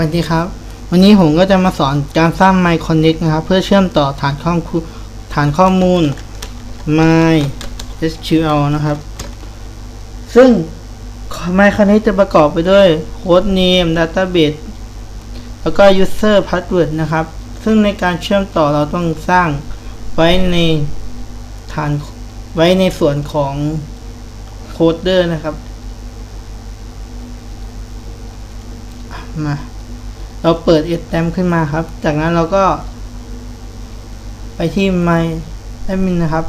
วันนี้ครับ วันนี้ผมก็จะมาสอนการสร้าง My Connect นะครับ เพื่อเชื่อมต่อฐานข้อมูลฐานข้อมูล My SQL นะครับ ซึ่ง My Connect จะประกอบไปด้วย Host Name Database แล้วก็ User Password นะครับ ซึ่งในการเชื่อมต่อเราต้องสร้างไว้ในฐานไว้ในส่วนของโคดเดอร์นะครับ มา เราเปิด s t a m ขึ้นมาครับ จากนั้นเราก็ ไปที่ my admin นะครับ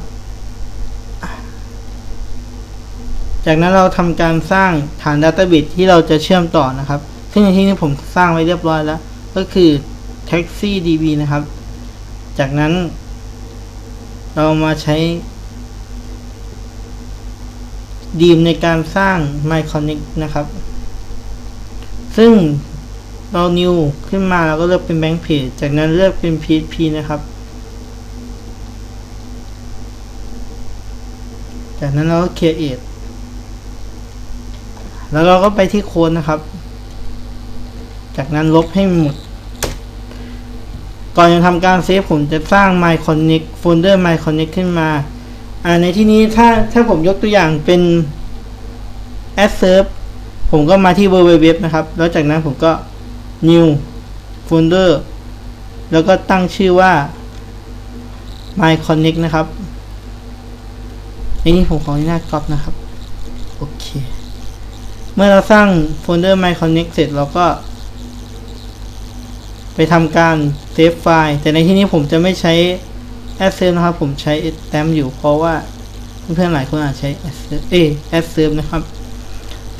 จากนั้นเราทำการสร้างฐาน Database ที่เราจะเชื่อมต่อนะครับ ซึ่งในที่นี้ผมสร้างไว้เรียบร้อยแล้ว ก็คือ taxi db นะครับ จากนั้น เรามาใช้ดีมในการสร้าง My Connect นะครับ ซึ่ง เรา new ขึ้นมาเราก็เลือกเป็น Bank Page จากนั้นเลือกเป็น PHP นะครับ จากนั้นเราก็ create แล้วเราก็ไปที่โค้ดนะครับ จากนั้นลบให้หมด ก่อนจะทำการเซฟผมจะสร้าง My Connect โฟลเดอร์ My Connect ขึ้นมา อ่าในที่นี้ถ้าถ้าผมยกตัวอย่างเป็น add serve ผมก็มาที่ www นะครับ แล้วจากนั้นผมก็ new folder แล้วก็ตั้งชื่อว่า my connect นะครับอันนี้ผมขออนุญาตก๊อปนะครับ โอเค เมื่อเราสร้างโฟลเดอร์ my connect เสร็จเราก็ ไปทำการเซฟไฟล์ แต่ในที่นี้ผมจะไม่ใช้ a d s e r v e นะครับ ผมใช้ stamp อยู่เพราะว่าเพื่อนๆหลายคนอาจใช้ a d s e r v e เอ a d s e r v e นะครับ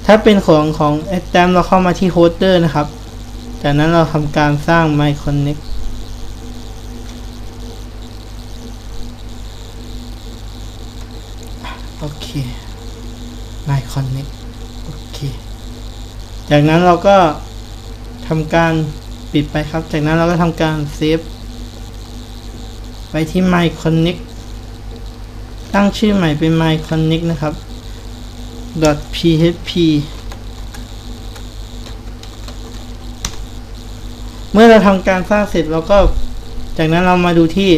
ถ้าเป็นของของ stamp เราเข้ามาที่ holder นะครับ จากนั้นเราทำการสร้าง my connect โอเค my connect โอเค จากนั้นเราก็ทำการปิดไปครับ จากนั้นเราก็ทำการเซฟไปที่ my connect ตั้งชื่อใหม่เป็น my connect นะครับ .php เมื่อเราทำการสร้างเสร็จเราก็จากนั้นเรามาดูที่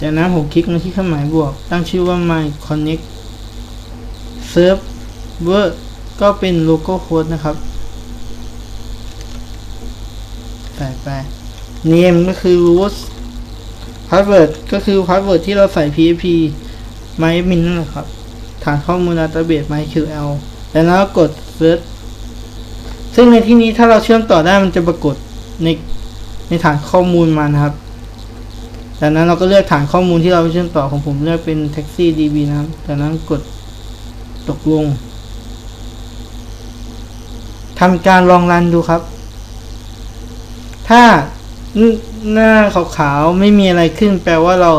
จากนั้นผมคลิกมาที่เครื่องหมายบวก ตั้งชื่อว่า my connect server ก็เป็นโลโก้โค้ดนะครับใส่ไป name ก็คือ root password ก็คือ password ที่เราใส่ php myadmin นั่นแหละครับ ฐานข้อมูล database MySQL แล้วเราก็กด search ซึ่งในที่นี้ถ้าเราเชื่อมต่อได้มันจะปรากฏในในฐานข้อมูลมานะครับ จากนั้นเราก็เลือกฐานข้อมูลที่เราเชื่อมต่อของผมเลือกเป็น taxi db นะครับ จากนั้นกดตกลงทำการลองรันดูครับ ถ้าหน้าขาวๆไม่มีอะไรขึ้นแปลว่าเรา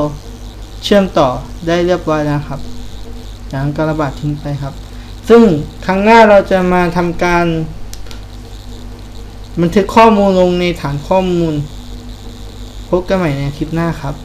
เชื่อมต่อได้เรียบร้อยแล้วครับ อย่างกระบาดทิ้งไปครับ ซึ่งครั้งหน้าเราจะมาทำการ บันทึกข้อมูลลงในฐานข้อมูล พบกันใหม่ในคลิปหน้าครับ